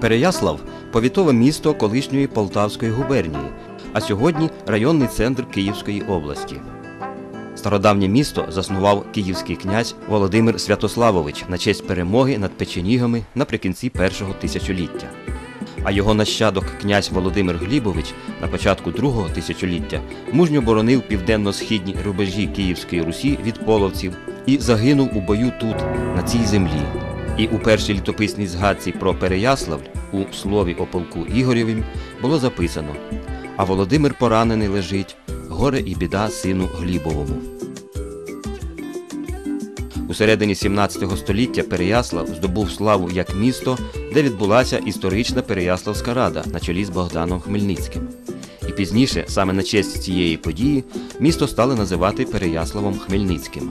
Переяслав повітове місто колишньої Полтавської губернії, а сьогодні районний центр Київської області. Стародавнє місто заснував київський князь Володимир Святославович на честь перемоги над печенігами наприкінці першого тисячоліття. А його нащадок князь Володимир Глібович на початку другого тисячоліття мужньо боронив південно-східні рубежі Київської Русі від половців і загинув у бою тут, на цій землі. І у першій літописній згадці про Переяславль у слові о полку Ігорєвім було записано: А Володимир поранений лежить, горе і біда сину Глібовому. У середині 17 століття Переяслав здобув славу як місто, де відбулася історична Переяславська рада на чолі з Богданом Хмельницьким. І пізніше, саме на честь цієї події, місто стали називати Переяславом Хмельницьким.